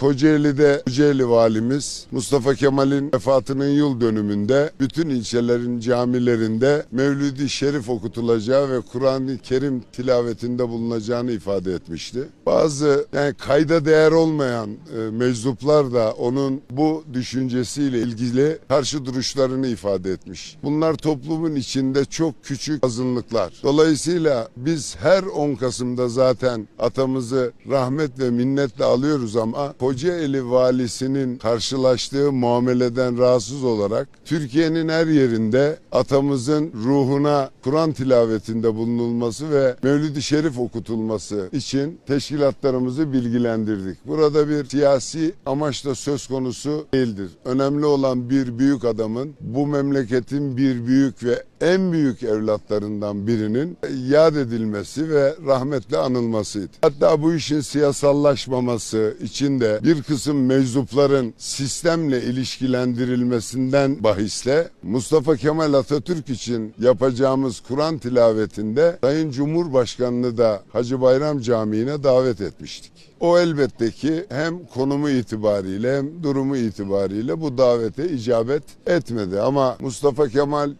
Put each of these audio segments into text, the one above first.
Kocaeli'de Kocaeli valimiz Mustafa Kemal'in vefatının yıl dönümünde bütün ilçelerin camilerinde Mevlüd-i Şerif okutulacağı ve Kur'an-ı Kerim tilavetinde bulunacağını ifade etmişti. Bazı yani kayda değer olmayan e, meczuplar da onun bu düşüncesiyle ilgili karşı duruşlarını ifade etmiş. Bunlar toplumun içinde çok küçük azınlıklar. Dolayısıyla biz her 10 Kasım'da zaten atamızı rahmet ve minnetle alıyoruz ama Kocaeli valisinin karşılaştığı muameleden rahatsız olarak Türkiye'nin her yerinde atamızın ruhuna Kur'an tilavetinde bulunulması ve Mevlid-i Şerif okutulması için teşkilatlarımızı bilgilendirdik. Burada bir siyasi amaç da söz konusu değildir. Önemli olan bir büyük adamın bu memleketin bir büyük ve en büyük evlatlarından birinin yad edilmesi ve rahmetle anılmasıydı. Hatta bu işin siyasallaşmaması için de bir kısım meczupların sistemle ilişkilendirilmesinden bahisle Mustafa Kemal Atatürk için yapacağımız Kur'an tilavetinde Sayın Cumhurbaşkanını da Hacı Bayram Camii'ne davet etmiştik. O elbette ki hem konumu itibariyle hem durumu itibariyle bu davete icabet etmedi. Ama Mustafa Kemal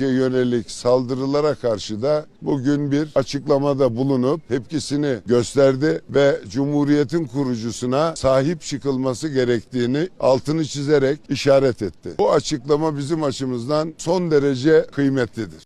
Atatürk'e yönelik saldırılara karşı da bugün bir açıklamada bulunup tepkisini gösterdi ve Cumhuriyet'in kurucusuna sahip çıkılması gerektiğini altını çizerek işaret etti. Bu açıklama bizim açımızdan son derece kıymetlidir.